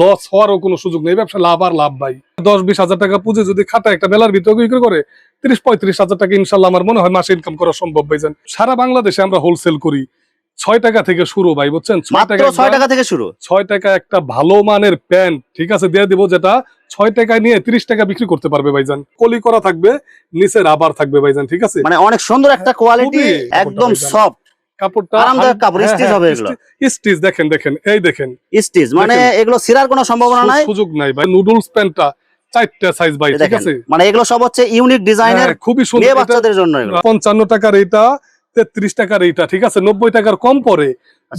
Loss হওয়ারও কোনো সুযোগ নেই। ব্যবসা লাভ আর লাভ ভাই দশ বিশ হাজার টাকা পুঁজি যদি খাটা একটা মেলার ভিতরে বিক্রি করে তিরিশ পঁয়ত্রিশ হাজার টাকা ইনশাল্লাহ আমার মনে হয় মাসে ইনকাম করা সম্ভব ভাইজান। সারা বাংলাদেশে আমরা হোলসেল করি। ছয় টাকা থেকে শুরু ভাই বুঝছেন? ছয় টাকা ছয় টাকা থেকে শুরু? ছয় টাকা একটা ভালো মানের প্যান্ট ঠিক আছে দিয়ে দিব যেটা ছয় টাকা নিয়ে তিরিশ টাকা বিক্রি করতে পারবে ভাইজান। কলি করা থাকবে নিচে রাবার থাকবে ভাইজান ঠিক আছে? মানে অনেক সুন্দর একটা কোয়ালিটি একদম কাপড়টা সফট কাপড়টা আরামদায়ক কাপড়, হ্যাঁ, হ্যাঁ, হবে এগুলো। stitch- stitch দেখেন দেখেন এই দেখেন। স্টিচ মানে এগুলো সিরার কোনো সম্ভাবনা নাই? সুযোগ নাই ভাই নুডলস প্যান্টটা চারটা সাইজ ভাই ঠিক আছে? মানে এগুলো সব হচ্ছে ইউনিক ডিজাইনের হ্যাঁ, খুবই সুন্দর। বাচ্চাদের জন্য এগুলো। পঞ্চান্ন টাকার এটা তেত্রিশ টাকার এটা ঠিক আছে? নব্বই টাকার কম পরে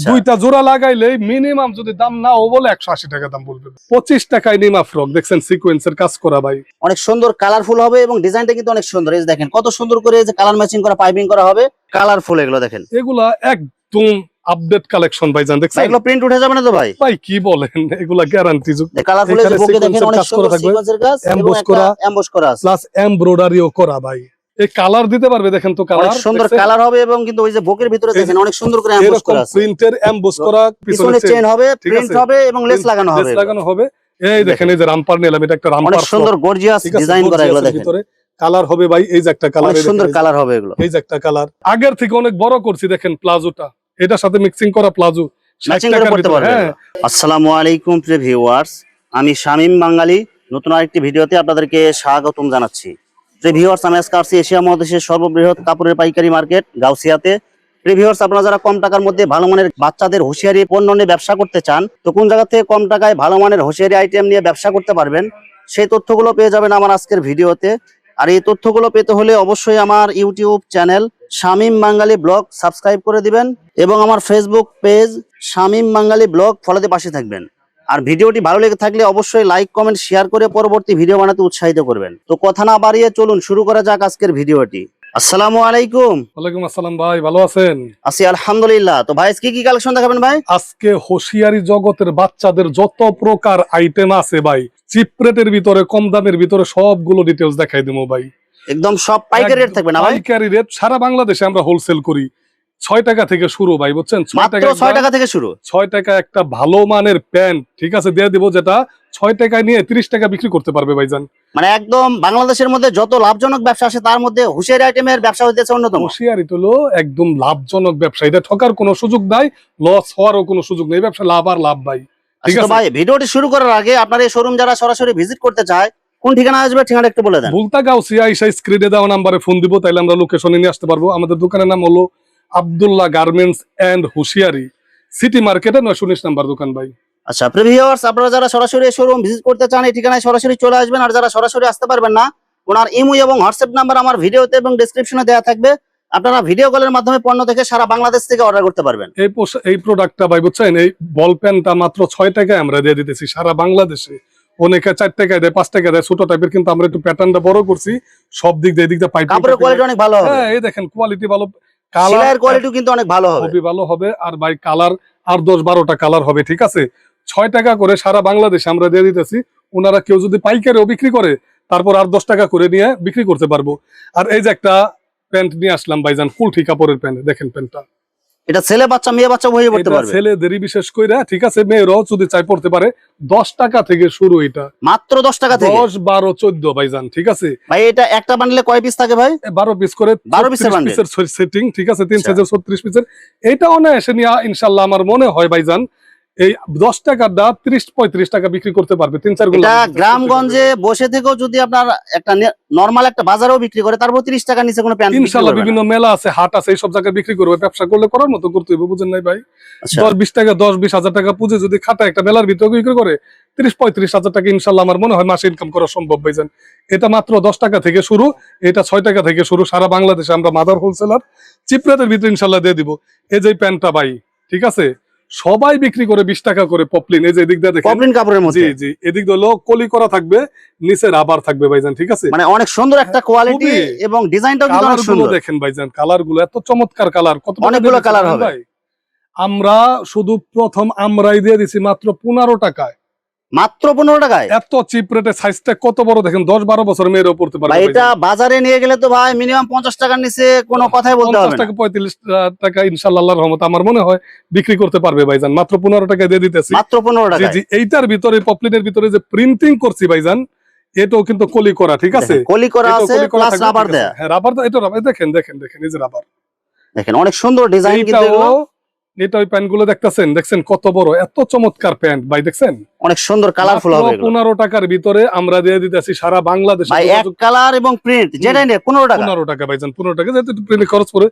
দুইটা জোড়া লাগাইলে মিনিমাম যদি দাম না ও বলে একশো আশি টাকা দাম বলবে। পঁচিশ টাকায় নিমা ফ্রক দেখছেন সিকোয়েন্সের কাজ করা ভাই। অনেক সুন্দর কালারফুল হবে এবং ডিজাইনটা কিন্তু অনেক সুন্দর। এই দেখেন কত সুন্দর করে যে কালার ম্যাচিং করা পাইপিং করা হবে কালারফুল এগুলো দেখেন। এগুলা একদম আপডেট কালেকশন ভাই, দেখছেন? এগুলো প্রিন্ট উঠে যাবে না তো ভাই? ভাই কি বলেন? এগুলা গ্যারান্টি কালারফুল এখানে বুকে দেখেন অনেক করা সুন্দর থাকবে, সিকোয়েন্সের কাজ এবং করা। এমবস করা প্লাস এমব্রয়ডারিও করা ভাই। এই কালার দিতে পারবে দেখেন তো কালার সুন্দর কালার হবে এবং কিন্তু ওই যে বুকের ভিতরে দেখেন অনেক সুন্দর করে এমবস করা আছে। প্রিন্টের এমবোস করা পিছনে চেন হবে প্রিন্ট হবে এবং লেস লাগানো হবে। লেস লাগানো হবে। এই দেখেন। এই যে রামপার নিলাম এটা একটা অনেক সুন্দর গর্জিয়াস ডিজাইন করা এগুলো দেখেন। ভিতরে কালার হবে ভাই এই যে একটা কালার অনেক সুন্দর কালার হবে এগুলো। এই যে একটা কালার আগের থেকে অনেক বড় করছি দেখেন প্লাজোটা এটার সাথে মিক্সিং করা প্লাজো ম্যাচিং করে পড়তে পারবে হ্যাঁ। আসসালামু আলাইকুম প্রিয় ভিউয়ার্স আমি শামীম বাঙালি নতুন আরেকটি ভিডিওতে আপনাদেরকে স্বাগতম জানাচ্ছি। প্রিয় ভিউয়ার্স আমি আজকে আসছি এশিয়া মহাদেশের সর্ববৃহৎ কাপড়ের পাইকারি মার্কেট গাউসিয়াতে। প্রিয় আপনারা যারা কম টাকার মধ্যে ভালো মানের বাচ্চাদের হুঁশিয়ারি পণ্য নিয়ে ব্যবসা করতে চান, তো কোন জায়গা থেকে কম টাকায় ভালো মানের হুঁশিয়ারি আইটেম নিয়ে ব্যবসা করতে পারবেন, সেই তথ্যগুলো পেয়ে যাবেন আমার আজকের ভিডিওতে। আর এই তথ্যগুলো পেতে হলে অবশ্যই আমার YouTube channel Shamim Bangali blog subscribe করে দিবেন এবং আমার Facebook page Shamim Bangali blog ফলোতে পাশে থাকবেন। আর ভিডিওটি ভালো লেগে থাকলে অবশ্যই লাইক কমেন্ট শেয়ার করে পরবর্তী ভিডিও বানাতে উৎসাহিত করবেন। তো কথা না বাড়িয়ে চলুন শুরু করা যাক আজকের ভিডিওটি। আসসালামু আলাইকুম। ওয়ালাইকুম আসসালাম ভাই ভালো আছেন? আছি আলহামদুলিল্লাহ। তো ভাই কি কি কালেকশন দেখাবেন ভাই? আজকে হোশিয়ারি জগতের বাচ্চাদের যত প্রকার আইটেম আছে ভাই চিপ রেটের ভিতরে কম দামের ভিতরে সবগুলো ডিটেলস দেখাই দেবো ভাই। একদম সব পাইকারি রেট থাকবে না ভাই? পাইকারি রেট সারা বাংলাদেশে আমরা হোলসেল করি। ছয় টাকা থেকে শুরু ভাই বুঝছেন? ছয় টাকা ছয় টাকা থেকে শুরু। ছয় টাকা একটা ভালো মানের প্যান্ট ঠিক আছে দিয়ে দিব যেটা ছয় টাকায় নিয়ে তিরিশ টাকা বিক্রি করতে পারবে ভাইজান। মানে একদম বাংলাদেশের মধ্যে যত লাভজনক ব্যবসা আছে তার মধ্যে হুশিয়ারি আইটেমের ব্যবসা হইতেছে অন্যতম। হুঁশিয়ারি হলো একদম লাভজনক ব্যবসা। এটা ঠকার কোনো সুযোগ নাই লস হওয়ারও কোনো সুযোগ নেই। ব্যবসা লাভ আর লাভ ভাই ঠিক আচ্ছা আছে? ভাই ভিডিওটি শুরু করার আগে আপনার এই শোরুম যারা সরাসরি ভিজিট করতে চায় কোন ঠিকানা আসবে ঠিকানা একটু বলে দেন। ভুলতা গাউসিয়া ইসা স্ক্রিনে দেওয়া নাম্বারে ফোন দিব তাইলে আমরা লোকেশনে নিয়ে আসতে পারব। আমাদের দোকানের নাম হলো Abdullah garments and hosiery. City মার্কেটে নয়শো উনিশ নাম্বার দোকান ভাই। আচ্ছা প্রিভিউয়ার্স আপনারা যারা সরাসরি শোরুম ভিজিট করতে চান এই ঠিকানায় সরাসরি চলে আসবেন। আর যারা সরাসরি আসতে পারবেন না ওনার ইমো এবং হোয়াটসঅ্যাপ নাম্বার আমার ভিডিওতে এবং ডেসক্রিপশনে দেওয়া থাকবে। আপনারা ভিডিও কলের মাধ্যমে পণ্য থেকে সারা বাংলাদেশ থেকে অর্ডার করতে পারবেন। এই এই প্রোডাক্টটা ভাই বুঝছেন? এই বল পেনটা মাত্র ছয় টাকায় আমরা দিয়ে দিতেছি সারা বাংলাদেশে। অনেকে চার টাকায় দেয় পাঁচ টাকায় দেয় ছোট টাইপের কিন্তু আমরা একটু প্যাটার্নটা বড় করছি। সব দিক দিয়ে এদিক দিয়ে পাইপ কোয়ালিটি অনেক ভালো হ্যাঁ এই দেখেন কোয়ালিটি ভালো। সেলাইয়ের কোয়ালিটিও কিন্তু অনেক ভালো হবে। খুবই ভালো হবে। আর ভাই কালার আর দশ বারোটা কালার হবে ঠিক আছে? ছয় টাকা করে সারা বাংলাদেশে আমরা দিয়ে দিতেছি। ওনারা কেউ যদি পাইকারিও বিক্রি করে তারপর আর দশ টাকা করে নিয়ে বিক্রি করতে পারব। আর এই যে একটা প্যান্ট নিয়ে আসলাম ভাইজান কুলঠি কাপড়ের প্যান্ট দেখেন প্যান্টটা। এটা ছেলে বাচ্চা মেয়ে বাচ্চা বইয়ে পড়তে পারবে। পারবে ছেলেদেরই বিশেষ কইরা ঠিক আছে মেয়েরাও যদি চাই পড়তে পারে দশ টাকা থেকে শুরু এটা। মাত্র দশ টাকা থেকে? 10 12 14 ভাইজান ঠিক আছে? ভাই এটা একটা বান্ডলে কয় পিস থাকে ভাই? এ বারো পিস করে 12 পিসের বান্ডেল পিসের সেটিং ঠিক আছে তিন আচ্ছা। সাইজের ছত্রিশ পিসের এটা অনেক এসে নিয়া ইনশাআল্লাহ আমার মনে হয় ভাইজান এই দশ টাকার দা ত্রিশ পঁয়ত্রিশ টাকা বিক্রি করতে পারবে তিন চার গ্রামগঞ্জে বসে থেকেও যদি আপনার একটা নর্মাল একটা বাজারেও বিক্রি করে তারপর তিরিশ টাকা নিচে কোনো ইনশাল্লাহ বিভিন্ন মেলা আছে হাট আছে এইসব জায়গায় বিক্রি করবে। ব্যবসা করলে করার মতো করতে হবে বুঝেন নাই ভাই? আচ্ছা। দশ বিশ টাকা দশ বিশ হাজার টাকা পুঁজে যদি খাটা একটা মেলার ভিতরে বিক্রি করে ত্রিশ পঁয়ত্রিশ হাজার টাকা ইনশাল্লাহ আমার মনে হয় মাসে ইনকাম করা সম্ভব ভাইজান। এটা মাত্র দশ টাকা থেকে শুরু এটা ছয় টাকা থেকে শুরু সারা বাংলাদেশে আমরা মাদার হোলসেলার চিপরাতের ভিতরে ইনশাল্লাহ দিয়ে দিব। এই যে প্যান্টটা ভাই ঠিক আছে? সবাই বিক্রি করে বিশ টাকা করে পপলিন এই যে এদিক দিয়ে দেখেন। পপলিন কাপড়ের জি মধ্যে। জি এদিক দিয়ে হলো কলি করা থাকবে নিচে রাবার থাকবে ভাইজান ঠিক আছে? মানে অনেক সুন্দর একটা কোয়ালিটি এবং ডিজাইনটাও কিন্তু অনেক সুন্দর। দেখেন ভাইজান কালারগুলো এত চমৎকার কালার কত অনেকগুলো জানেন হবে। আমরা শুধু প্রথম আমরাই দিয়ে দিছি মাত্র পনেরো টাকায়। মাত্র পনেরো টাকায়। এত চিপ রেটে সাইজটা কত বড় দেখেন? দশ বারো বছর মেয়েরও পড়তে পারবে ভাই ভাই। এটা বাজারে নিয়ে গেলে তো ভাই মিনিমাম পঞ্চাশ টাকার নিচে কোনো কথাই বলতে হবে টাকা পঁয়ত্রিশ টাকা ইনশাল্লাহ রহমত আমার মনে হয় বিক্রি করতে পারবে ভাইজান। মাত্র পনেরো টাকা দিয়ে দিতেছি। মাত্র পনেরো জি টাকায়। জি এইটার ভিতরে পপলিনের ভিতরে যে প্রিন্টিং করছি ভাইজান এটাও কিন্তু কলি করা ঠিক আছে? কলি করা আছে প্লাস রাবার দেয়া। হ্যাঁ রাবার এটা রাবার দেখেন দেখেন দেখেন এই যে রাবার দেখেন অনেক সুন্দর ডিজাইন কিন্তু এটা ওই প্যান্টগুলো দেখতেছেন? দেখছেন কত বড়? এত চমৎকার প্যান্ট। ভাই দেখছেন? অনেক সুন্দর কালারফুল হবে পনেরো টাকার ভিতরে আমরা দিয়ে দিতেছি সারা বাংলাদেশে এক কালার এবং প্রিন্ট যেটাই নেই পনেরো টাকা। পনেরো টাকা ভাইজান পনেরো টাকা যেহেতু প্রিন্ট খরচ করে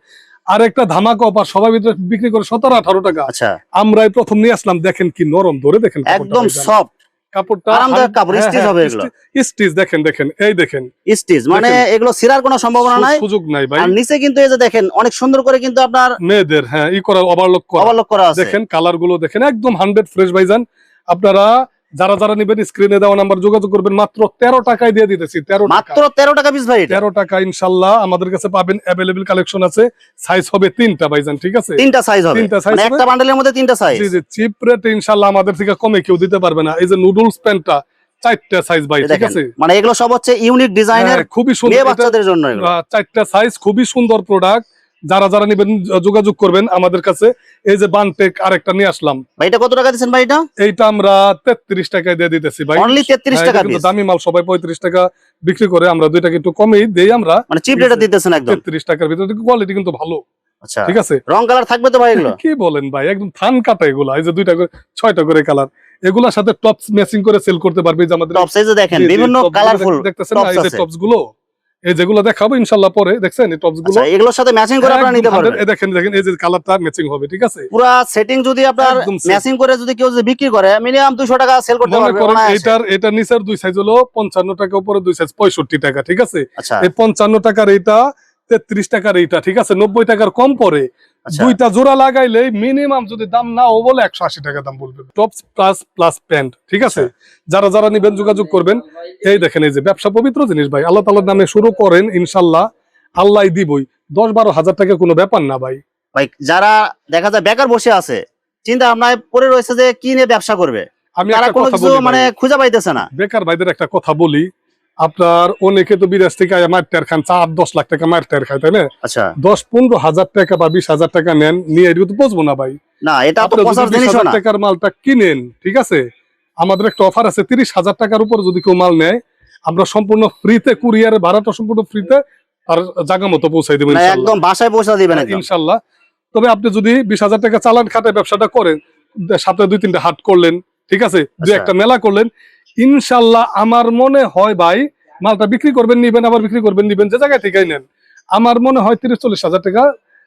আর একটা ধামাকা অফার সবাই ভিতরে বিক্রি করে সতেরো আঠারো টাকা। আচ্ছা। আমরাই প্রথম নিয়ে আসলাম দেখেন কি নরম ধরে দেখেন একদম সব সফট কাপড়টা আরামদায়ক কাপড়, স্টিচ হ্যাঁ, হবে এগুলো। stitch দেখেন দেখেন এই দেখেন। স্টিচ মানে এগুলো সিরার কোনো সম্ভাবনা নাই। সুযোগ নাই ভাই। আর নিচে কিন্তু এই যে দেখেন অনেক সুন্দর করে কিন্তু আপনার মেয়েদের হ্যাঁ ই করা ওভারলক করা। ওভারলক করা আছে। দেখেন কালারগুলো দেখেন একদম হান্ড্রেড ফ্রেশ ভাইজান। আপনারা যারা যারা নেবেন স্ক্রিনে দেওয়া নাম্বার যোগাযোগ করবেন মাত্র তেরো টাকায় দিয়ে দিতেছি তেরো টাকা। মাত্র তেরো টাকা পিস ভাই তেরো টাকা ইনশাল্লাহ আমাদের কাছে পাবেন অ্যাভেলেবেল কালেকশন আছে। সাইজ হবে তিনটা ভাইজান ঠিক আছে? তিনটা সাইজ হবে। তিনটা size মানে একটা বান্ডেলের মধ্যে তিনটা সাইজ জি জি চিপ রেট ইনশাল্লাহ আমাদের থেকে কমে কেউ দিতে পারবে না। এই যে নুডলস প্যান্টটা চারটা সাইজ ভাই ঠিক আছে? মানে এগুলো সব হচ্ছে ইউনিক ডিজাইনের হ্যাঁ, খুবই সুন্দর। বাচ্চাদের জন্য চারটা সাইজ খুবই সুন্দর প্রোডাক্ট যারা যারা নেবেন যোগাযোগ করবেন আমাদের কাছে। এই যে বানটেক আরেকটা নিয়ে আসলাম। ভাই এটা কত টাকা দিচ্ছেন ভাই এটা? এইটা আমরা তেত্রিশ টাকায় দিয়ে দিতেছি ভাই। অনলি তেত্রিশ হ্যাঁ, টাকা কিন্তু দামি মাল সবাই পঁয়ত্রিশ টাকা বিক্রি করে আমরা দুই টাকা একটু কমেই দেই আমরা। মানে চিপ রেটে দিতেছেন একদম। তেত্রিশ টাকার ভিতরে কোয়ালিটি কিন্তু ভালো। আচ্ছা। ঠিক আছে? রং কালার থাকবে তো ভাই এগুলো? কি বলেন ভাই একদম থান কাটা এগুলা। এই যে দুইটা করে ছয়টা করে কালার এগুলার সাথে টপস ম্যাচিং করে সেল করতে পারবে যে আমাদের দেখেন বিভিন্ন top গুলো কালারফুল দেখতেছেন এই যে টপসগুলো? এই যেগুলো দেখাবো পরে দেখছেন? এই টপসগুলো? আচ্ছা এগুলোর সাথে ম্যাচিং করে আপনারা নিতে পারবেন। এই দেখেন দেখেন এই যে কালারটা ম্যাচিং হবে ঠিক আছে? পুরা সেটিং যদি আপনার ম্যাচিং করে যদি কেউ যদি বিক্রি করে মিনিমাম 200 টাকা সেল করতে পারবে মানে এটার এটা নিচের দুই সাইজ হলো পঞ্চান্ন টাকা উপরে দুই সাইজ পঁয়ষট্টি টাকা ঠিক আছে? আচ্ছা। এই পঞ্চান্ন টাকার এইটা তেত্রিশ টাকার এইটা ঠিক আছে? নব্বই টাকার কম পরে আচ্ছা। দুইটা জোড়া লাগাইলে মিনিমাম যদি দাম না ও বলে একশো আশি টাকা দাম বলবে। টপস প্লাস প্লাস প্যান্ট ঠিক আছে? যারা যারা নিবেন যোগাযোগ করবেন। এই দেখেন এই যে ব্যবসা পবিত্র জিনিস ভাই আল্লাহ তালার নামে শুরু করেন ইনশাল্লাহ আল্লাহ দিবই। দশ বারো হাজার টাকা কোনো ব্যাপার না ভাই। ভাই যারা দেখা যায় বেকার বসে আছে চিন্তা ভাবনায় পড়ে রয়েছে যে কি নিয়ে ব্যবসা করবে? আমি একটা কথা বলি মানে খুঁজে পাইতেছে না। বেকার ভাইদের একটা কথা বলি আপনার অনেকে তো বিদেশ থেকে আয়া মায়ের টের খান চার দশ লাখ টাকা মায়ের টের খায় তাই না? আচ্ছা। দশ পনেরো হাজার টাকা বা বিশ হাজার টাকা নেন নিয়ে এদিকে তো পচবো না ভাই। না এটা টাকার মালটা কিনেন ঠিক আছে? আমাদের একটা অফার আছে তিরিশ হাজার টাকার উপর যদি কেউ মাল নেয় আমরা সম্পূর্ণ ফ্রিতে কুরিয়ারে ভাড়াটা সম্পূর্ণ ফ্রিতে আর জায়গা মতো পৌঁছাই দেবো না ইনশাল্লাহ। একদম বাসায় পৌঁছা দিবেন ইনশাল্লাহ। তবে আপনি যদি বিশ হাজার টাকা চালান খাটে ব্যবসাটা করেন সাথে দুই তিনটা হাট করলেন ঠিক আছে? দুই আচ্ছা। একটা মেলা করলেন ইনশাল্লাহ আমার মনে হয় ভাই মালটা বিক্রি করবেন নিবেন আবার বিক্রি করবেন নিবেন যে জায়গায় থেকেই নেন। আমার মনে হয় তিরিশ চল্লিশ হাজার টাকা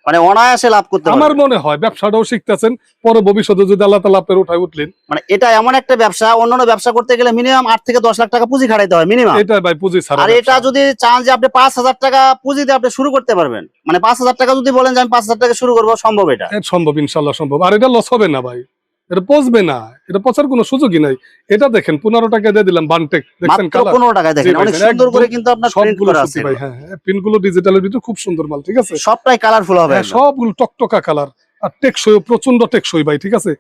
মানে অনায়াসে লাভ করতে আমার মনে হয় ব্যবসাটাও শিখতেছেন পরে ভবিষ্যতে যদি আল্লাহ তালা আপনার উঠায় উঠলেন। মানে এটা এমন একটা ব্যবসা অন্যান্য ব্যবসা করতে গেলে মিনিমাম আট থেকে দশ লাখ টাকা পুঁজি খাটাইতে হয় মিনিমাম এটা ভাই পুঁজি ছাড়া আর এটা যদি চান যে আপনি পাঁচ হাজার টাকা পুঁজি দিয়ে আপনি শুরু করতে পারবেন মানে পাঁচ হাজার টাকা যদি বলেন যে আমি পাঁচ হাজার টাকা শুরু করব সম্ভব এটা। সম্ভব ইনশাল্লাহ সম্ভব। আর এটা লস হবে না ভাই। এটা পচবে না এটা পচার কোনো সুযোগই নাই। এটা দেখেন পনেরো টাকা দিয়ে দিলাম বানটেক। দেখছেন পনেরো টাকায় দেখেন অনেক সুন্দর করে কিন্তু আপনার প্রিন্ট করা আছে। ভাই হ্যাঁ হ্যাঁ পিনগুলো ডিজিটালের ভিতরে খুব সুন্দর মাল ঠিক আছে? সবটাই কালারফুল হবে। হ্যাঁ, সবগুলো টকটকা কালার আর টেকসই প্রচণ্ড টেকসই ভাই ঠিক আছে?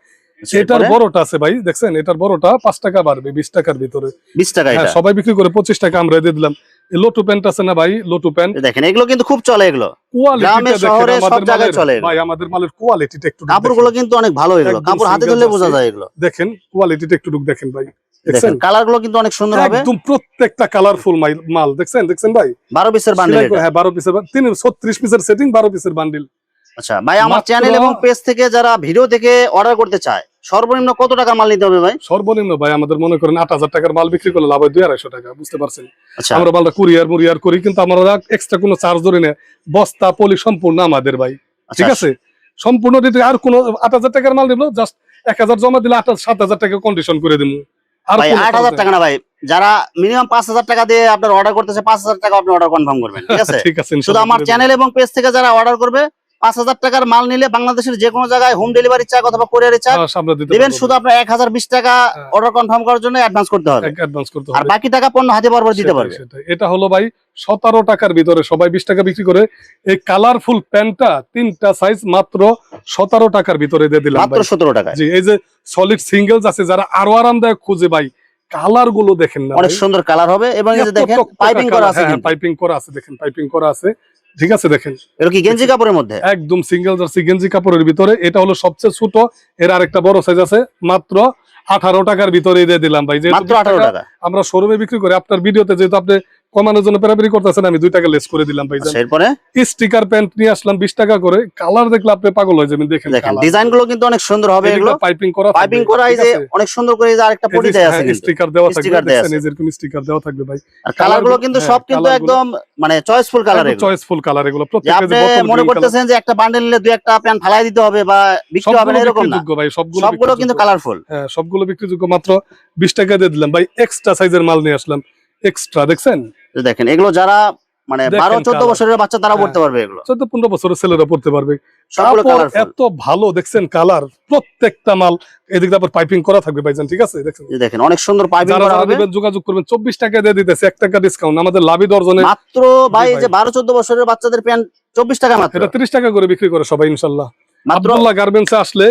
এটার বড়টা আছে ভাই দেখছেন? এটার বড়টা পাঁচ টাকা বাড়বে বিশ টাকার ভিতরে। বিশ টাকা হ্যাঁ সবাই বিক্রি করে পঁচিশ টাকা আমরা দিয়ে দিলাম। লোটু প্যান্ট আছে না ভাই? লোটু প্যান্ট দেখেন এগুলো কিন্তু খুব চলে এগুলো। গ্রামে, শহরে সব জায়গায় চলে ভাই আমাদের মালের কোয়ালিটিটা একটু কাপড়গুলো কিন্তু অনেক ভালো এগুলো। কাপড় হাতে ধরলে বোঝা যায় এগুলো। দেখেন কোয়ালিটিটা একটু দেখেন ভাই। দেখেন দেখছেন? কালারগুলো কিন্তু অনেক সুন্দর হবে। একদম প্রত্যেকটা কালারফুল মাল। দেখছেন? দেখছেন ভাই? বারো পিসের বান্ডিল হ্যাঁ বারো পিসের তিন ছত্রিশ পিসের সেটিং বারো পিসের বান্ডিল আচ্ছা ভাই আমার চ্যানেল এবং পেজ থেকে যারা ভিডিও থেকে অর্ডার করতে চায় সর্বনিম্ন কত টাকা মাল নিতে হবে ভাই? সর্বনিম্ন ভাই আমাদের মনে করেন আট হাজার টাকার মাল বিক্রি করলে লাভ হয় দুই আড়াইশো টাকা বুঝতে পারছেন? আচ্ছা। আমরা মালটা কুরিয়ার মুরিয়ার করি কিন্তু আমরা এক্সট্রা কোনো চার্জ ধরি না। বস্তা পলি সম্পূর্ণ আমাদের ভাই। ঠিক আচ্ছা আছে? সম্পূর্ণ দিতে আর কোনো আট হাজার টাকার মাল দিব জাস্ট এক হাজার জমা দিলে আট সাত হাজার টাকা কন্ডিশন করে দিব আর আট হাজার। টাকা না ভাই যারা মিনিমাম পাঁচ হাজার টাকা দিয়ে আপনার অর্ডার করতেছে পাঁচ হাজার টাকা আপনি অর্ডার কনফার্ম করবেন ঠিক আছে? ঠিক আছে শুধু আমার চ্যানেল এবং পেজ থেকে যারা অর্ডার করবে পাঁচ হাজার টাকার মাল নিলে বাংলাদেশের যে কোনো জায়গায় হোম ডেলিভারি চাক অথবা কোরিয়ারি হ্যাঁ, দিতে দিবেন। শুধু আপনার এক হাজার বিশ টাকা হ্যাঁ। অর্ডার কনফার্ম করার জন্য অ্যাডভান্স করতে হবে। আর বাকি টাকা পণ্য হাতে পর দিতে পারবে। এটা হলো ভাই সতেরো টাকার ভিতরে সবাই বিশ টাকা বিক্রি করে। এই কালারফুল প্যান্টটা তিনটা সাইজ মাত্র সতেরো টাকার ভিতরে দিয়ে দিলাম মাত্র সতেরো টাকায়। জি এই যে সলিড সিঙ্গেলস আছে যারা আরও আরামদায়ক খুঁজে ভাই কালারগুলো দেখেন না অনেক সুন্দর কালার হবে এবং দেখেন পাইপিং করা আছে পাইপিং করা আছে দেখেন পাইপিং করা আছে। ঠিক আছে দেখেন। এটা কি গেঞ্জি কাপড়ের মধ্যে? একদম সিঙ্গেল জার্সি গেঞ্জি কাপড়ের ভিতরে। এটা হলো সবচেয়ে ছোট এর আরেকটা বড় সাইজ আছে মাত্র আঠারো টাকার ভিতরে দিয়ে দিলাম ভাই। যেহেতু মাত্র 20 আঠারো টাকা টাকা। আমরা শোরুমে বিক্রি করি আপনার ভিডিওতে যেহেতু আপনি কমানোর জন্য পেরাপেরি করতেছেন আমি দুই টাকা লেস করে দিলাম ভাই আচ্ছা, এরপরে? স্টিকার প্যান্ট নিয়ে আসলাম বিশ টাকা করে কালার দেখলে আপনি পাগল হয়ে যাবেন দেখেন ডিজাইনগুলো কিন্তু অনেক সুন্দর হবে এগুলো। পাইপিং করা পাইপিং করা এই যে অনেক সুন্দর করে এই যে আরেকটা পটি দেয়া আছে স্টিকার দেওয়া থাকবে এরকম স্টিকার দেওয়া থাকবে ভাই। আর কালারগুলো কিন্তু হ্যাঁ, সব কিন্তু একদম মানে চয়েসফুল কালার এগুলো। চয়েসফুল কালার এগুলো। প্রত্যেকটা যে মনে করতেছেন যে একটা বান্ডেল নিলে দুই একটা প্যান্ট ফালাই দিতে হবে বা বিক্রি। হবে না এরকম না। ভাই সবগুলো সবগুলো কিন্তু কালারফুল হ্যাঁ সবগুলো বিক্রিযোগ্য মাত্র বিশ টাকা দিয়ে দিলাম। ভাই এক্সট্রা সাইজের মাল নিয়ে আসলাম। এক্সট্রা দেখছেন? দেখেন এগুলো যারা মানে বারো চোদ্দ বছরের বাচ্চা তারা। পড়তে পারবে এগুলো। চোদ্দ পনেরো বছরের ছেলেরা পড়তে পারবে। এত ভালো দেখছেন কালার প্রত্যেকটা মাল এদিকে তারপর পাইপিং করা থাকবে ভাইজান ঠিক আছে? দেখেন অনেক সুন্দর পাইপিং করা হবে। যোগাযোগ করবেন চব্বিশ টাকা দিয়ে দিতেছে এক টাকা ডিসকাউন্ট আমাদের লাভি দর্জনে। মাত্র ভাই। যে বারো চোদ্দ বছরের বাচ্চাদের প্যান্ট চব্বিশ টাকা মাত্র। এটা তিরিশ টাকা করে বিক্রি করে সবাই ইনশাল্লাহ। মাত্র আব্দুল্লাহ গার্মেন্টসে আসলে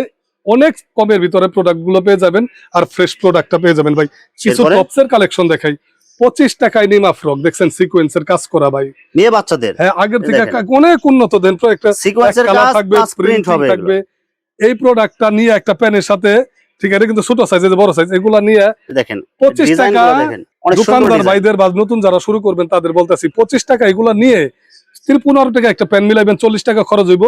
অনেক কমের ভিতরে প্রোডাক্টগুলো পেয়ে যাবেন আর ফ্রেশ প্রোডাক্টটা পেয়ে যাবেন ভাই। কিছু? টপসের কালেকশন দেখাই। পঁচিশ টাকায় নিমা ফ্রক দেখছেন সিকোয়েন্সের কাজ করা ভাই। নিয়ে বাচ্চাদের। হ্যাঁ আগের থেকে অনেক উন্নত দেন। একটা সিকোয়েন্সের কাজ থাকবে প্রিন্ট। থাকবে। এই প্রোডাক্টটা নিয়ে একটা প্যানের সাথে ঠিক আছে কিন্তু ছোট সাইজ বড় সাইজ এগুলা নিয়ে দেখেন পঁচিশ টাকা দোকানদার ভাইদের বা নতুন যারা শুরু করবেন তাদের বলতেছি পঁচিশ টাকা এগুলা নিয়ে তিন পনেরো টাকা একটা প্যান মিলাইবেন চল্লিশ টাকা খরচ হইব।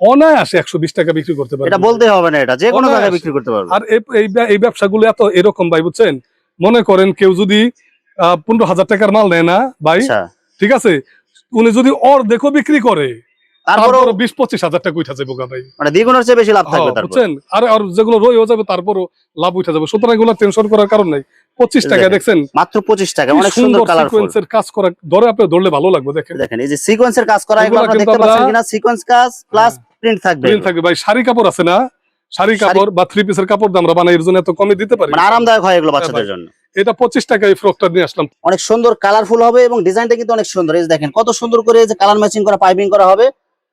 অনায়াসে একশো বিশ টাকা বিক্রি করতে এটা বলতে হবে না এটা যে কোনো জায়গায় বিক্রি করতে পারবে আর এই- এই ব্য- ব্যবসাগুলো এত এরকম ভাই বুঝছেন? মনে করেন কেউ যদি পনেরো হাজার টাকার মাল নেয় না ভাই। আচ্ছা। ঠিক আছে? উনি যদি অর দেখো বিক্রি করে তারপরও বিশ পঁচিশ হাজার টাকা উঠা যাবে ভাই। মানে দ্বিগুণের চেয়ে বেশি লাভ থাকবে হ্যাঁ, বুঝছেন? আর আর যেগুলো রয়েও যাবে তারপরও লাভ উঠে যাবে। সুতরাং এগুলো টেনশন করার কারণ নাই। পঁচিশ টাকা দেখছেন? মাত্র পঁচিশ টাকা অনেক সুন্দর সিকোয়েন্সের কাজ করা ধরে আপনি ধরলে ভালো লাগবে দেখেন। দেখেন এই যে সিকোয়েন্সের কাজ করা এগুলো এগুলো আপনারা দেখতে পাচ্ছেন কিনা? সিকোয়েন্স কাজ প্লাস প্রিন্ট থাকবে। প্রিন্ট থাকবে ভাই। শাড়ি কাপড় আছে না? শাড়ি কাপড় বা থ্রি পিসের কাপড় দিয়ে আমরা বানাই এর জন্য এত কমে দিতে পারি। মানে আরামদায়ক হয় এগুলো বাচ্চাদের জন্য। এটা পঁচিশ টাকায় ফ্রকটা নিয়ে আসলাম। অনেক সুন্দর কালারফুল হবে এবং ডিজাইনটা কিন্তু অনেক সুন্দর। এই দেখেন কত সুন্দর করে যে কালার ম্যাচিং করা পাইপিং করা হবে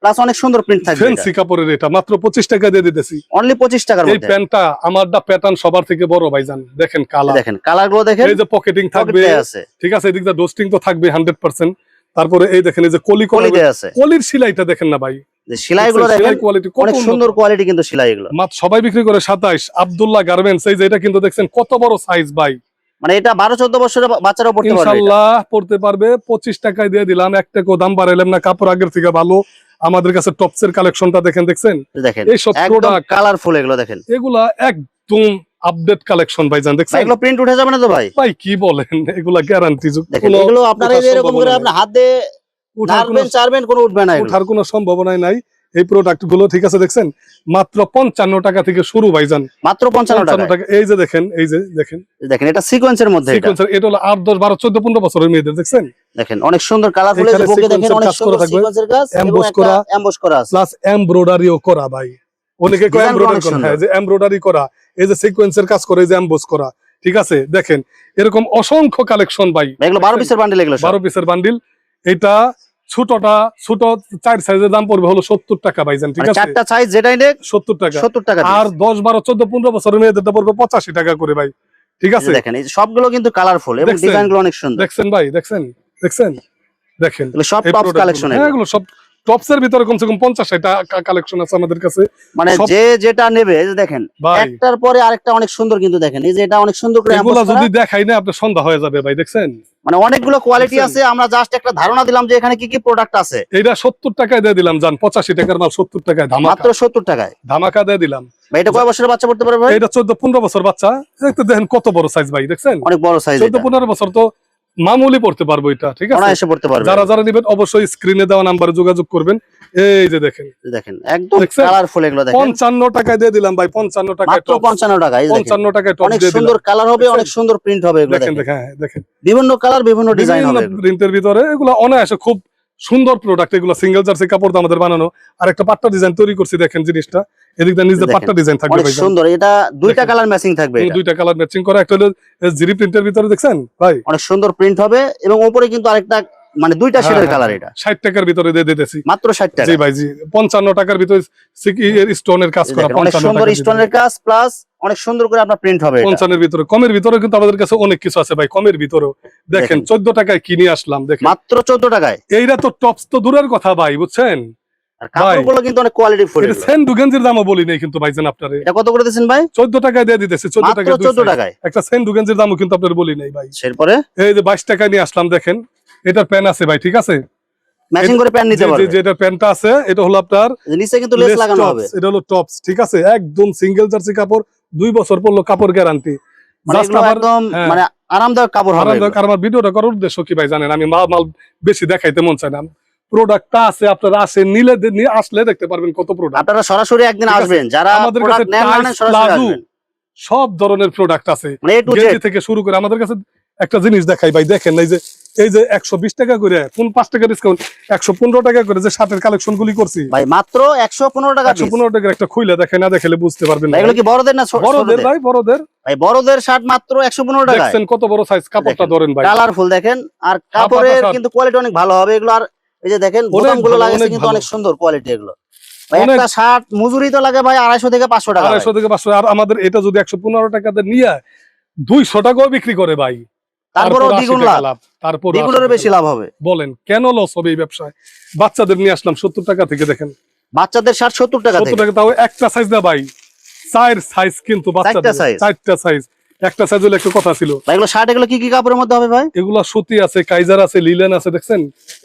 প্লাস অনেক সুন্দর প্রিন্ট থাকবে ফেন্সি কাপড়ের এটা মাত্র পঁচিশ টাকা দিয়ে দিতেছি। অনলি পঁচিশ টাকার এই প্যান্টটা আমারটা প্যাটার্ন সবার থেকে বড় ভাইজান দেখেন কালার দেখেন কালারগুলো দেখেন এই যে পকেটিং pocket থাকবে আছে। ঠিক আছে এদিক দিয়ে ডোস্টিং তো থাকবে হান্ড্রেড পার্সেন্ট তারপরে এই দেখেন এই যে কলি কলি আছে। কলির সিলাইটা দেখেন না ভাই। যে গুলো দেখেন কোয়ালিটি অনেক সুন্দর কোয়ালিটি কিন্তু সেলাই এগুলো মাত্র সবাই বিক্রি করে সাতাইশ আব্দুল্লাহ গার্মেন্টস এই যে এটা কিন্তু দেখছেন কত বড় সাইজ ভাই। মানে এটা বারো চোদ্দ বছরের বা- বাচ্চারাও পড়তে পারবে এটা। ইনশাল্লাহ পড়তে পারবে। পঁচিশ টাকায় দিয়ে দিলাম। এক টাকাও দাম বাড়াইলাম না। কাপড় আগের থেকে ভালো। আমাদের কাছে টপস এর কালেকশনটা দেখেন দেখছেন? দেখেন এই সব প্রোডাক্ট কালারফুল এগুলো দেখেন। এগুলা একদম আপডেট কালেকশন ভাই, দেখছেন? এগুলো প্রিন্ট উঠে যাবে না তো ভাই? ভাই কি বলেন? এগুলা গ্যারান্টি দেখেন এগুলো আপনারা এরকম করে আপনি হাত দিয়ে নাড়বেন চাড়বেন কোনো উঠবে না উঠার কোনো সম্ভাবনাই নাই। এই প্রোডাক্টগুলো ঠিক আছে দেখছেন? মাত্র পঞ্চান্ন টাকা থেকে শুরু ভাইজান। মাত্র পঞ্চান্ন টাকা। এই যে দেখেন এই যে দেখেন। দেখেন এটা সিকোয়েন্সের মধ্যে এটা। এটা হলো আট দশ বারো চোদ্দ পনেরো বছরের মেয়েদের দেখছেন? দেখেন অনেক সুন্দর দেখেন অনেক করা সুন্দর সিকোয়েন্সের করা। এমবস করা প্লাস এমব্রয়ডারিও করা ভাই। অনেকে কয় এমব্রয়ডারি করা সুন্দর। হ্যাঁ যে এমব্রয়ডারি করা এই যে সিকোয়েন্সের কাজ করে এই যে এমবোস করা ঠিক আছে? দেখেন এরকম অসংখ্য কালেকশন ভাই। ভাই, এগুলো বারো পিসের বান্ডেল এগুলো বারো পিসের বান্ডিল এটা ছোটটা ছোট চার সাইজের দাম পড়বে হলো সত্তর টাকা ভাইজান ঠিক মানে আছে? চারটা সাইজ যেটাই নেই সত্তর টাকা। সত্তর টাকা আর দশ বারো চোদ্দ পনেরো বছরের মেয়েদেরটা পড়বে পঁচাশি টাকা করে ভাই ঠিক আছে? দেখেন এই সবগুলো কিন্তু কালারফুল এবং দেখছেন? ডিজাইন অনেক সুন্দর। দেখছেন ভাই দেখছেন? দেখছেন? দেখেন। সব টপ কালেকশন এগুলো সব টপস এর ভিতরে কমসে কম পঞ্চাশ ষাটটা কালেকশন আছে আমাদের কাছে। মানে যে যেটা নেবে দেখেন একটার পরে আরেকটা অনেক সুন্দর কিন্তু দেখেন এই যে এটা অনেক সুন্দর করে এগুলা। যদি দেখাই না আপনার সন্ধ্যা হয়ে যাবে ভাই দেখছেন? মানে অনেকগুলো কোয়ালিটি আছে আমরা জাস্ট একটা ধারণা দিলাম যে এখানে কি কি প্রোডাক্ট আছে। এইটা সত্তর টাকায় দিয়ে দিলাম জান পঁচাশি টাকার মাল সত্তর টাকায় ধামাকা। মাত্র সত্তর টাকায়? ধামাকা দিয়ে দিলাম। ভাই এটা কয় বছরের বাচ্চা পড়তে পারবে ভাই? বছর বাচ্চা। দেখেন কত বড় সাইজ ভাই দেখছেন? অনেক বড় সাইজ চোদ্দ পনেরো বছর তো মামুলি পড়তে পারব এটা ঠিক আছে? এসে পড়তে পারবে যারা যারা নিবেন অবশ্যই স্ক্রিনে দেওয়া নাম্বারে যোগাযোগ করবেন। এই যে দেখেন। দেখেন একদম কালারফুল এগুলো দেখেন। পঞ্চান্ন টাকায় দিয়ে দিলাম ভাই পঞ্চান্ন টাকায় মাত্র টপ পঞ্চান্ন টাকা এই দেখেন পঞ্চান্ন টাকায় টপ অনেক সুন্দর কালার হবে অনেক সুন্দর প্রিন্ট হবে এগুলো দেখেন দেখেন। দেখেন। হ্যাঁ, বিভিন্ন কালার বিভিন্ন ডিজাইন হবে। প্রিন্টের ভিতরে এগুলো অনায়াসে খুব সুন্দর প্রোডাক্ট এগুলো সিঙ্গেল জার্সি কাপড় আমাদের বানানো। আর একটা পাট্টা ডিজাইন তৈরি করছি দেখেন জিনিসটা। এদিকে নিজের নিজে পাট্টা ডিজাইন থাকবে ভাই সুন্দর এটা দুইটা কালার ম্যাচিং থাকবে। দুইটা কালার ম্যাচিং করা একটা হলো জিরি প্রিন্টের ভিতরে দেখছেন? ভাই। অনেক সুন্দর প্রিন্ট হবে এবং উপরে কিন্তু আরেকটা মানে দুইটা শেডের হ্যাঁ, কালার হ্যাঁ। এটা। ষাট টাকার ভিতরে দিয়ে দিতেছি। মাত্র ষাট টাকা। জি ভাই জি। পঞ্চান্ন টাকার ভিতরে স্টোনের কাজ করা দেখেন, অনেক সুন্দর স্টোনের কাজ প্লাস অনেক সুন্দর করে আপনার প্রিন্ট হবে এটা। পঞ্চান্নের ভিতরে কমের ভিতরে কিন্তু আমাদের কাছে অনেক কিছু আছে ভাই কমের ভিতরেও। দেখেন। দেখেন। চোদ্দ টাকায় কিনে আসলাম দেখেন। মাত্র চোদ্দ টাকায়। এইটা তো টপস তো দূরের কথা ভাই বুঝছেন? আর কাপড়গুলো কিন্তু অনেক কোয়ালিটি ফুল এটা সেন্ডু গেঞ্জির দামও বলি নাই কিন্তু ভাইজান আপনারে। এটা কত করে দিচ্ছেন ভাই? চোদ্দ টাকায় দিয়ে দিতেছে চোদ্দ মাত্র টাকায় দুই চোদ্দ size। টাকায়। একটা সেন্ডু গেঞ্জির দামও কিন্তু আপনার বলি নাই ভাই। এরপরে এই যে বাইশ টাকায় নিয়ে আসলাম দেখেন। এটার প্যান আছে ভাই ঠিক আছে? ম্যাচিং করে প্যান্ট নিতে পারবে। প্যান্টটা আছে এটা হলো আপনার নিচে কিন্তু লেস লাগানো হবে। এটা হলো টপস ঠিক আছে? একদম সিঙ্গেল জার্সি কাপড় দুই বছর পড়ল কাপড় গ্যারান্টি মানে একদম হ্যাঁ। মানে আরামদায়ক কাপড় হবে আরামদায়ক। আর আমার ভিডিওটা করার উদ্দেশ্য কি ভাই জানেন? আমি মাল মাল বেশি দেখাইতে মন চাই না। প্রোডাক্টটা আছে আপনারা আসে নিলে আসলে দেখতে পারবেন কত প্রোডাক্ট আপনারা সরাসরি একদিন আসবেন। যারা আমাদের কাছে সব ধরনের প্রোডাক্ট আছে। মানে থেকে শুরু করে আমাদের কাছে একটা জিনিস দেখাই ভাই। দেখেন এই যে এই যে একশো বিশ টাকা করে কোন পাঁচ টাকা ডিসকাউন্ট একশো পনেরো টাকা করে যে শার্টের কালেকশন গুলি করছি। ভাই মাত্র একশো পনেরো টাকা একশো পনেরো টাকার একটা খুইলে দেখে না দেখলে বুঝতে পারবেন এগুলো কি বড়দের না বড়দের ভাই বড়দের। ভাই বড়দের শার্ট মাত্র একশো পনেরো দেখছেন কত বড় সাইজ কাপড়টা ধরেন ভাই। কালারফুল দেখেন। আর কাপড়ের কিন্তু কোয়ালিটি অনেক ভালো হবে। এগুলো আর এই যে দেখেন অনেক বোতামগুলো ভালো, লাগাইছে কিন্তু অনেক সুন্দর কোয়ালিটি এগুলো। একটা শার্ট মজুরি তো লাগে ভাই আড়াইশো থেকে পাঁচশো টাকা আড়াইশো থেকে পাঁচশো। আর আমাদের এটা যদি একশো পনেরো টাকাতে নিয়ে দুইশো টাকাও বিক্রি করে ভাই। তারপরেও দ্বিগুণ লাভ। তারপর দ্বিগুণের বেশি লাভ হবে। বলেন কেন লস হবে এই ব্যবসায়? বাচ্চাদের নিয়ে আসলাম সত্তর টাকা থেকে দেখেন। বাচ্চাদের শার্ট সত্তর টাকা সত্তর টাকা তাও একটা সাইজ না ভাই। চার সাইজ কিন্তু বাচ্চাদের। চারটা সাইজ একটা সাইজ হলে একটু কথা ছিল। এগুলো শার্ট এগুলো কি কি কাপড়ের মধ্যে হবে ভাই? এগুলা সুতি আছে কাইজার আছে লিলেন আছে দেখছেন?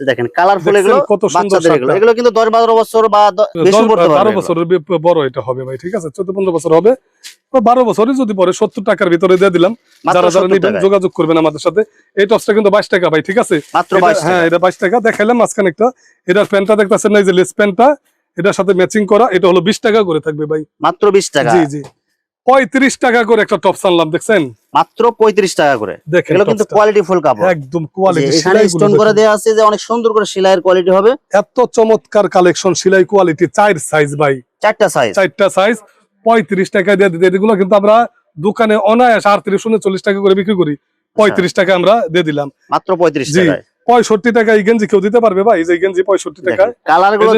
দেখেন কালারফুল এগুলো কত সুন্দর এগুলো। এগুলো কিন্তু বছর বা বেশি পড়তে পারবে এগুলো। বছরের বড় এটা হবে ভাই ঠিক আছে? চোদ্দ পনেরো বছর হবে। বারো বছরই যদি পরে সত্তর টাকার ভিতরে দিয়ে দিলাম যারা যারা 70 নিবেন যোগাযোগ করবেন আমাদের সাথে। এই টপসটা কিন্তু বাইশ টাকা ভাই ঠিক আছে? হ্যাঁ এটা বাইশ টাকা। দেখাইলাম মাঝখানে একটা। এটার প্যান্টটা দেখতেছেন না যে লেস প্যান্টটা। এটার সাথে ম্যাচিং করা এটা হলো বিশ টাকা করে থাকবে ভাই। মাত্র বিশ টাকা। জি জি। পঁয়ত্রিশ টাকা করে একটা টপস আনলাম দেখছেন? মাত্র পঁয়ত্রিশ টাকা করে। দেখেন এগুলো কিন্তু কোয়ালিটি ফুল কাপড়। একদম কোয়ালিটি স্টোন করে দেওয়া আছে যে অনেক সুন্দর করে সেলাইয়ের কোয়ালিটি হবে। এত চমৎকার কালেকশন সেলাই কোয়ালিটি চার সাইজ ভাই। চারটা সাইজ চারটা সাইজ পঁয়ত্রিশ টাকা দিয়ে দিতে। এগুলো কিন্তু আমরা দোকানে অনায়াস আটত্রিশ উনচল্লিশ টাকা করে বিক্রি করি। পঁয়ত্রিশ টাকা আমরা দিয়ে দিলাম। মাত্র পঁয়ত্রিশ জি পঁয়ষট্টি টাকা এই গেঞ্জি কেউ দিতে পারবে ভাই? এই গেঞ্জি পঁয়ষট্টি টাকা। কালারগুলো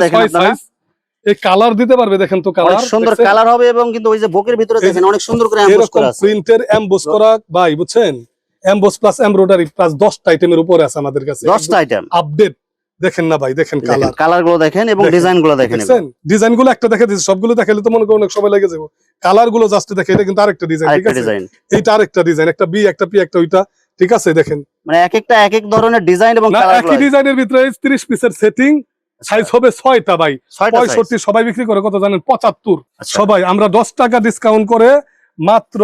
এই কালার দিতে পারবে দেখেন তো কালার। সুন্দর কালার হবে এবং কিন্তু ওই যে বুকের ভিতরে দেখেন অনেক সুন্দর করে এমবোস করা আছে। প্রিন্টের এমবোস করা ভাই বুঝছেন? এমবোস প্লাস এমব্রয়ডারি প্লাস দশটা আইটেমের উপরে আছে আমাদের কাছে। দশটা আইটেম আপডেট দেখেন না ভাই দেখেন কালার কালারগুলো দেখেন এবং ডিজাইনগুলো দেখেন ডিজাইনগুলো একটা দেখে দিচ্ছি সবগুলো দেখালে তো মনে করো অনেক সময় লেগে যাব। কালারগুলো জাস্ট দেখে এটা কিন্তু আরেকটা ডিজাইন ঠিক আছে? এইটা আরেকটা ডিজাইন একটা বি একটা পি একটা ওইটা ঠিক আছে? দেখেন। মানে এক একটা এক এক ধরনের ডিজাইন এবং কালার একই ডিজাইনের ভিতরে তিরিশ পিসের সেটিং সাইজ হবে ছয়টা ভাই। পঁয়ষট্টি সবাই বিক্রি করে কত জানেন? পঁচাত্তর। আচ্ছা। সবাই আমরা দশ টাকা ডিসকাউন্ট করে মাত্র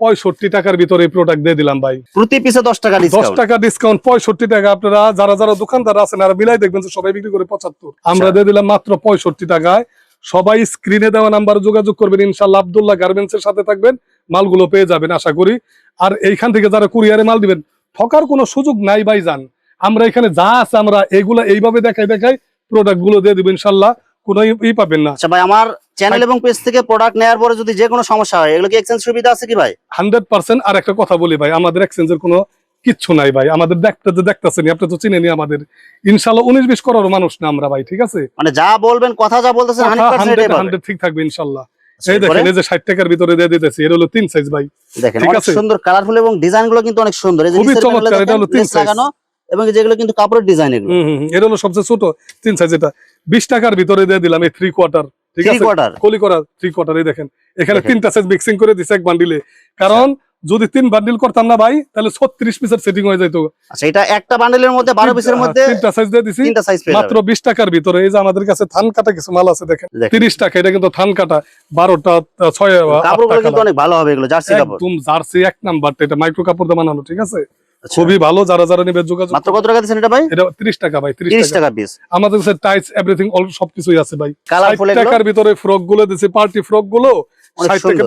পঁয়ষট্টি টাকার ভিতরে প্রোডাক্ট দিয়ে দিলাম ভাই। প্রতি পিসে দশ টাকা দশ টাকা ডিসকাউন্ট পঁয়ষট্টি টাকা আপনারা যারা যারা দোকানদার আছেন আর মিলাই দেখবেন যে সবাই বিক্রি করে পঁচাত্তর। আমরা আচ্ছা। দিয়ে দিলাম মাত্র পঁয়ষট্টি টাকায়। সবাই স্ক্রিনে দেওয়া নাম্বার যোগাযোগ করবেন ইনশাল্লাহ আবদুল্লাহ গার্মেন্টস এর সাথে থাকবেন মালগুলো পেয়ে যাবেন আশা করি। আর এইখান থেকে যারা কুরিয়ারে মাল দিবেন ঠকার কোনো সুযোগ নাই ভাই যান আমরা এখানে যা আছে আমরা এগুলা এইভাবে দেখাই দেখাই প্রোডাক্টগুলো দিয়ে দিব ইনশাল্লাহ কোনো ই- পাবেন না। আচ্ছা ভাই আমার চ্যানেল এবং পেজ থেকে প্রোডাক্ট নেওয়ার পরে যদি যে কোনো সমস্যা হয় এগুলো কি এক্সচেঞ্জ সুবিধা আছে কি ভাই? হান্ড্রেড পার্সেন্ট আর একটা কথা বলি ভাই আমাদের এক্সচেঞ্জের কোনো কিচ্ছু নাই ভাই। আমাদের দেখতে যে দেখতেছেন আপনি তো চিনেনি আমাদের। ইনশাল্লাহ উনিশ বিশ করার মানুষ না আমরা ভাই ঠিক আছে? মানে যা বলবেন কথা যা বলতেছেন হান্ড্রেড ঠিক থাকবে ইনশাল্লাহ। আচ্ছা, এই দেখেন এই যে ষাট টাকার ভিতরে দিয়ে দিতেছি এর হলো তিন সাইজ ভাই। দেখেন অনেক সুন্দর কালারফুল এবং ডিজাইনগুলো কিন্তু অনেক সুন্দর। এই যে নিচের হলো তিন। লাগানো এবং যেগুলো কিন্তু কাপড়ের ডিজাইন এগুলো। এর হলো সবচেয়ে ছোট তিন সাইজ এটা। বিশ টাকার ভিতরে দিয়ে দিলাম এই থ্রি কোয়ার্টার ঠিক আছে? কোয়ার্টার কলি করা থ্রি কোয়ার্টার এই দেখেন। এখানে তিনটা সাইজ মিক্সিং করে দিছে এক বান্ডিলে কারণ যদি তিন বান্ডিল করতাম না ভাই তাহলে ছত্রিশ পিসের সেটিং হয়ে যেত আচ্ছা এটা একটা বান্ডেলের মধ্যে বারো পিসের মধ্যে তিনটা সাইজ দিয়ে দিছি। তিনটা সাইজ মাত্র বিশ টাকার ভিতরে। এই যে আমাদের কাছে থান কাটা কিছু মাল আছে দেখেন। দেখেন। তিরিশ টাকা এটা কিন্তু থান কাটা। বারোটা ছয় কাপড়গুলো কিন্তু অনেক ভালো হবে এগুলো জার্সি কাপড়। একদম জার্সি এক নাম্বার এটা মাইক্রো কাপড় দিয়ে বানানো ঠিক আছে? আচ্ছা। খুবই ভালো যারা যারা নিবে যোগাযোগ মাত্র কত টাকা দিচ্ছেন এটা ভাই? এটা তিরিশ টাকা ভাই তিরিশ তিরিশ টাকা। টাকা পিস আমাদের কাছে টাইস এভরিথিং অল সবকিছুই আছে ভাই। কালারফুল টাকার ভিতরে ফ্রকগুলো দিছে পার্টি ফ্রকগুলো।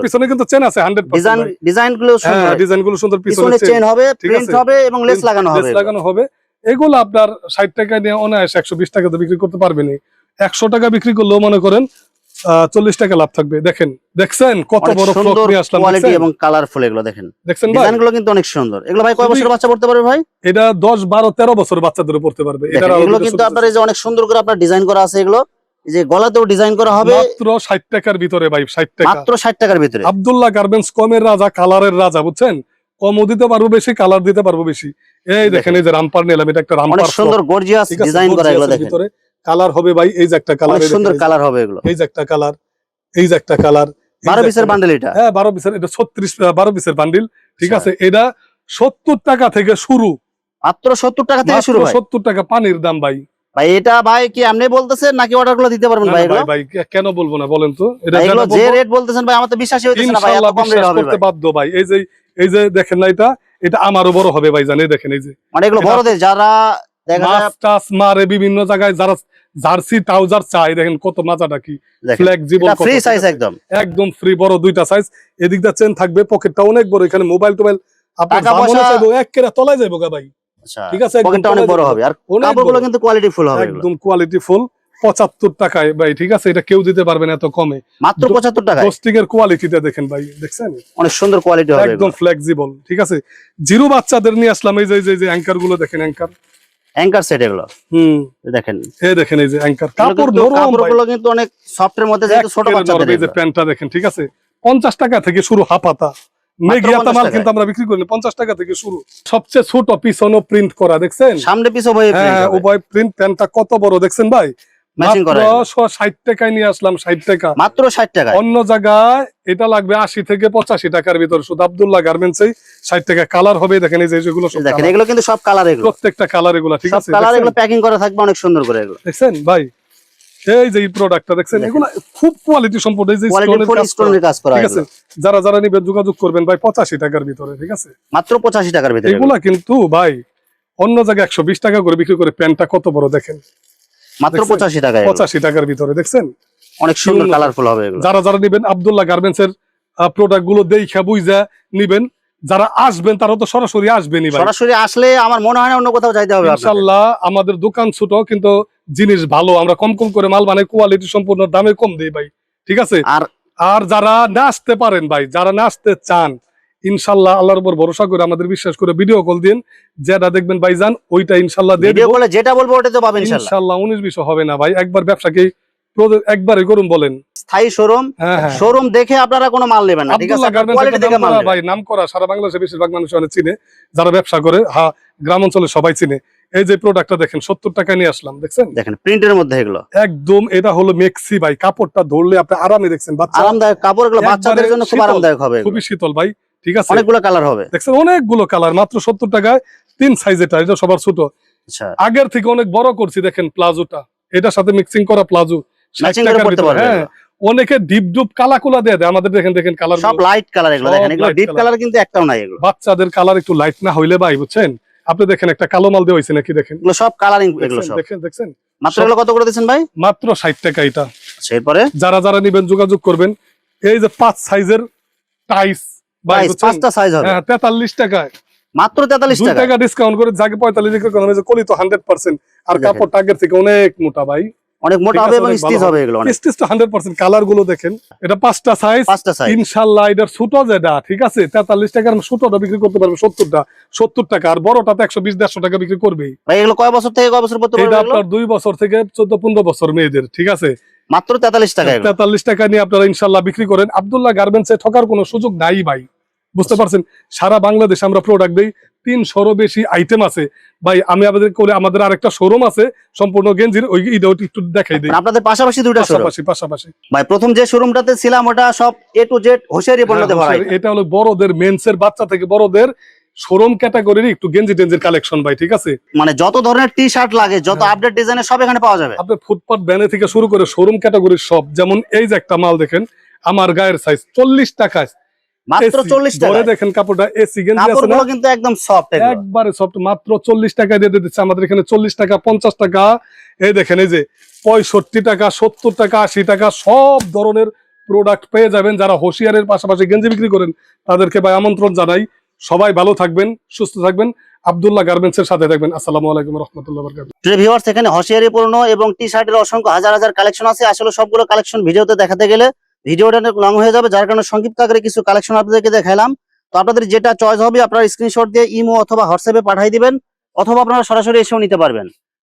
পিছনে কিন্তু চেন আছে ডিজাইন ডিজাইনগুলো সুন্দর। ডিজাইনগুলো সুন্দর পিছনে পিছনে চেন হবে প্রিন্ট হবে এবং লেস লাগানো হবে। lace লাগানো হবে। এগুলো আপনার ষাট টাকা নিয়ে অনায়াস একশো বিশ টাকাতে বিক্রি করতে পারবেন একশো টাকা বিক্রি করলেও মনে করেন চল্লিশ টাকা লাভ থাকবে। দেখেন দেখছেন কত বড় কোয়ালিটি এবং কালারফুল এগুলো দেখেন। দেখছেন ভাই? ডিজাইনগুলো কিন্তু অনেক সুন্দর। এগুলো ভাই কয় বছর বাচ্চা পড়তে পারবে ভাই? এটা দশ বারো তেরো বছর বাচ্চাদের পড়তে পারবে। এগুলো কিন্তু আপনার এই যে অনেক সুন্দর করে আপনার ডিজাইন করা আছে এগুলো। এই যে গলাতেও ডিজাইন করা হবে। মাত্র ষাট টাকার ভিতরে ভাই ষাট টাকা। মাত্র ষাট টাকার ভিতরে। আব্দুল্লাহ গার্মেন্টস কমের রাজা কালারের রাজা বুঝছেন? কমও দিতে পারব বেশি কালার দিতে পারব বেশি। এই দেখেন। এই যে রামপার নিলাম এটা একটা অনেক রামপার সুন্দর গর্জিয়াস ডিজাইন করা এগুলো দেখেন। ভিতরে। কালার হবে ভাই এই যে একটা কালার সুন্দর কালার হবে এগুলো। এই যে একটা কালার এই যে একটা কালার বারো পিসের বান্ডেল এটা? হ্যাঁ বারো পিসের এটা ছত্রিশ বারো পিসের বান্ডিল ঠিক আচ্ছা। আছে? এটা সত্তর টাকা থেকে শুরু। মাত্র সত্তর টাকা থেকে শুরু ভাই? সত্তর টাকা পানির দাম ভাই। ভাই এটা ভাই কি আপনি বলতেছেন নাকি অর্ডারগুলো দিতে পারবেন ভাই ভাই ভাই কেন বলব না বলেন তো? এটা যে রেট বলতেছেন ভাই আমার তো বিশ্বাসই হইতেছে না ভাই এত কম রেট হবে করতে বাধ্য ভাই। এই যে এই যে দেখেন না এটা এটা আমারও বড় হবে ভাই জানেন দেখেন এই যে। মানে এগুলো বড়দের যারা মাছ টাছ মারে বিভিন্ন জায়গায় যারা জার্সি ট্রাউজার চাই দেখেন কত মাজাটা কি ফ্লেক্সিবল ফ্রি সাইজ একদম। একদম ফ্রি বড় দুইটা সাইজ এদিক দিয়ে চেন থাকবে পকেটটা অনেক বড় এখানে মোবাইল টোবাইল আপনার টাকা পয়সা- চাইব এক কেরা তলায় যাইবো গা ভাই। আচ্ছা ঠিক আছে পকেটটা অনেক বড় হবে। আর কাপড়গুলো কিন্তু কোয়ালিটি ফুল হবে একদম কোয়ালিটি ফুল পঁচাত্তর টাকায় ভাই ঠিক আছে? এটা কেউ দিতে পারবে না এত কমে। মাত্র পঁচাত্তর টাকায়? পোস্টিং এর কোয়ালিটিটা দেখেন ভাই দেখছেন? অনেক সুন্দর কোয়ালিটি হবে একদম ফ্লেক্সিবল ঠিক আছে? জিরো বাচ্চাদের নিয়ে আসলাম এই যে যে অ্যাঙ্কারগুলো দেখেন অ্যাঙ্কার অ্যাঙ্কার সেট এগুলো। হুম। দেখেন। এই দেখেন এই যে অ্যাঙ্কার কাপড় কিন্তু- নরম ভাই। কাপড়গুলো কিন্তু অনেক সফটের মধ্যে যেহেতু ছোট বাচ্চাদের এই যে প্যান্টটা দেখেন ঠিক আছে? পঞ্চাশ টাকা থেকে শুরু হাফাতা। মেঘিয়াতা মাল কিন্তু আমরা বিক্রি করি টাকা থেকে শুরু। সবচেয়ে ছোট পিছনও প্রিন্ট করা দেখছেন? সামনে পিছু হ্যাঁ উভয় প্রিন্ট প্যান্টটা কত বড় দেখছেন ভাই? টাকায় নিয়ে আসলাম টাকা। মাত্র অন্য জায়গায় এটা লাগবে থেকে টাকার ভিতর। শুধু আবদুল্লাহ গার্মেন্টস টাকা কালার হবে দেখেন এই যেগুলো দেখেন এগুলো কিন্তু সব কালার এগুলো। প্রত্যেকটা কালার এগুলো ঠিক আছে? কালার এগুলো প্যাকিং করা থাকবে অনেক সুন্দর করে এগুলো। দেখছেন ভাই এই যে এই প্রোডাক্টটা দেখছেন। এগুলো খুব কোয়ালিটি সম্পূর্ণ এই যে স্টোনের কাজ করা। ঠিক আছে? যারা যারা নিবেন যোগাযোগ করবেন ভাই পঁচাশি টাকার ভিতরে ঠিক আছে? মাত্র পঁচাশি টাকার ভিতরে এগুলো। এগুলা কিন্তু ভাই অন্য জায়গায় একশো বিশ টাকা করে বিক্রি করে প্যান্টটা কত বড় দেখেন। মাত্র পঁচাশি এগুলো। পঁচাশি টাকার ভিতরে দেখছেন? অনেক সুন্দর। কালারফুল হবে যারা যারা নিবেন আবদুল্লাহ গার্মেন্টস এর প্রোডাক্টগুলো দেখা বুঝা নিবেন। যারা আসবেন তারা তো সরাসরি আসবেনই ভাই। সরাসরি আসলে আমার মনে হয় না অন্য কোথাও যাইতে হবে। ইনশাল্লাহ আমাদের দোকান ছোট কিন্তু জিনিস ভালো। আমরা কম কম করে মাল বানাই কোয়ালিটি সম্পূর্ণ দামে কম দিই ভাই। ঠিক আছে? আর আর যারা না আসতে পারেন ভাই যারা না আসতে চান ইনশাল্লাহ আল্লাহর উপর ভরসা করে আমাদের বিশ্বাস করে ভিডিও কল দিন। যেটা দেখবেন ভাইজান ওইটা ইনশাল্লাহ দিয়ে ভিডিও কলে যেটা বলব ওটা তো পাবেন ইনশাল্লাহ। উনিশ বিশ হবে না ভাই একবার ব্যবসাকে প্রদ- একবারে করুন বলেন। স্থায়ী শোরুম হ্যাঁ হ্যাঁ। শোরুম দেখে আপনারা কোনো মাল নেবেন না ঠিক আছে? কোয়ালিটি দেখে মাল ভাই নাম করা সারা বাংলাদেশে বেশিরভাগ মানুষ অনেক চিনে যারা ব্যবসা করে হ্যাঁ গ্রাম অঞ্চলে সবাই চিনে। এই যে প্রোডাক্টটা দেখেন সত্তর টাকা নিয়ে আসলাম দেখছেন? দেখেন প্রিন্টের মধ্যে এগুলো। একদম এটা হলো মেক্সি ভাই কাপড়টা ধরলে আপনি আরামে দেখছেন আরামদায়ক কাপড় এগুলো বাচ্চাদের জন্য খুব আরামদায়ক হবে খুবই শীতল ভাই। ঠিক আছে? অনেকগুলো কালার হবে। দেখছেন অনেকগুলো কালার মাত্র সত্তর টাকায় তিন সাইজ এটা এটা সবার ছোট। আচ্ছা। আগের থেকে অনেক বড় করছি দেখেন প্লাজোটা। এটার সাথে মিক্সিং করা প্লাজো। হ্যাঁ। অনেকে ডিপ ডুপ কালা কুলা দিয়ে দেয় আমাদের দেখেন দেখেন কালার সব লাইট কালার এগুলো দেখেন এগুলো ডিপ কালার কিন্তু একটাও নাই এগুলো। বাচ্চাদের কালার একটু লাইট না হইলে ভাই বুঝছেন? আপনি দেখেন একটা কালো মাল দেওয়া হয়েছে নাকি দেখেন। এগুলো সব কালারিং এগুলো সব। দেখেন দেখছেন? মাত্র এগুলো কত করে দিচ্ছেন ভাই? মাত্র ষাট টাকা এটা। আচ্ছা এরপরে? যারা যারা নিবেন যোগাযোগ করবেন। এই যে পাঁচ সাইজের টাইস? পাঁচটা সাইজ হবে। হ্যাঁ তেতাল্লিশ টাকায়। মাত্র তেতাল্লিশ দুই টাকা টাকা ডিসকাউন্ট করে যাকে পঁয়তাল্লিশ বিক্রি করেন যে কলি তো হান্ড্রেড পার্সেন্ট আর কাপড় আগের থেকে অনেক মোটা ভাই। অনেক মোটা হবে এবং স্টিচ হবে এগুলো অনেক। স্টিচ তো হান্ড্রেড পার্সেন্ট কালারগুলো দেখেন। এটা পাঁচটা সাইজ পাঁচটা সাইজ ইনশাল্লাহ এটার ছোট যেটা ঠিক আছে? তেতাল্লিশ টাকার ছোটটা বিক্রি করতে পারবে সত্তরটা। সত্তর টাকা। আর বড়টা তো একশো বিশ দেড়শো টাকা বিক্রি করবেই। ভাই এগুলো কয় বছর থেকে কয় বছর এটা আপনার দুই বছর থেকে চোদ্দ পনেরো বছর মেয়েদের ঠিক আছে? মাত্র তেতাল্লিশ টাকা তেতাল্লিশ টাকা নিয়ে আপনারা ইনশাল্লাহ বিক্রি করেন। আবদুল্লাহ গার্মেন্টসে ঠকার কোনো সুযোগ নাই ভাই। বুঝতে পারছেন? সারা বাংলাদেশে আমরা প্রোডাক্ট দিই। তিনশোরও বেশি আইটেম আছে। ভাই আমি আমাদের করে আমাদের আরেকটা শোরুম আছে। সম্পূর্ণ গেঞ্জির ওই ইটাও একটু দেখাই দিই। মানে আপনাদের পাশাপাশি দুইটা শোরুম পাশাপাশি পাশাপাশি। ভাই প্রথম যে শোরুমটাতে ছিলাম ওটা সব এ টু জেড হোশিয়ারি পণ্যতে হ্যাঁ, ভরা এটা। হলো বড়দের মেন্সের বাচ্চা থেকে বড়দের শোরুম ক্যাটাগরির একটু গেঞ্জি টেঞ্জির কালেকশন ভাই ঠিক আছে? মানে যত ধরনের টি শার্ট লাগে যত হ্যাঁ। আপডেট ডিজাইনের সব এখানে পাওয়া যাবে। আপনি ফুটপাথ ব্যানে থেকে শুরু করে শোরুম ক্যাটাগরির সব যেমন এই যে একটা মাল দেখেন আমার গায়ের সাইজ চল্লিশ টাকায় মাত্র টাকা। দেখেন কাপড়টা এসি গেঞ্জি আছে না? কিন্তু একদম সফট একবারে সফট মাত্র চল্লিশ টাকা দিয়ে দিচ্ছে। আমাদের এখানে চল্লিশ টাকা পঞ্চাশ টাকা। এই দেখেন এই যে পঁয়ষট্টি টাকা সত্তর টাকা আশি টাকা সব ধরনের প্রোডাক্ট পেয়ে যাবেন। যারা হোশিয়ারের পাশাপাশি গেঞ্জি বিক্রি করেন তাদেরকে ভাই আমন্ত্রণ জানাই। সবাই ভালো থাকবেন, সুস্থ থাকবেন। আবদুল্লাহ গার্মেন্টস এর সাথে থাকবেন। আসসালামু আলাইকুম রহমতুল্লাহ ভিউয়ার্স, এখানে এবং টি শার্টের অসংখ্য হাজার হাজার কালেকশন আছে। আসলে সবগুলো কালেকশন ভিডিওতে দেখাতে গেলে ভিডিওটা অনেক লং হয়ে যাবে, যার কারণে সংক্ষিপ্ত আকারে কিছু কালেকশন আপনাদেরকে দেখালাম তো আপনাদের যেটা চয়েস হবে, আপনারা স্ক্রিনশট দিয়ে ইমো অথবা হোয়াটসঅ্যাপে পাঠিয়ে দিবেন, অথবা আপনারা সরাসরি এসেও নিতে পারবেন।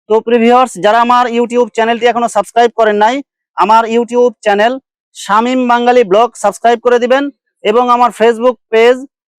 তো প্রিভিউয়ার্স যারা আমার ইউটিউব চ্যানেলটি এখনও সাবস্ক্রাইব করেন নাই, আমার YouTube channel Shamim Bangali blog subscribe করে দিবেন এবং আমার Facebook page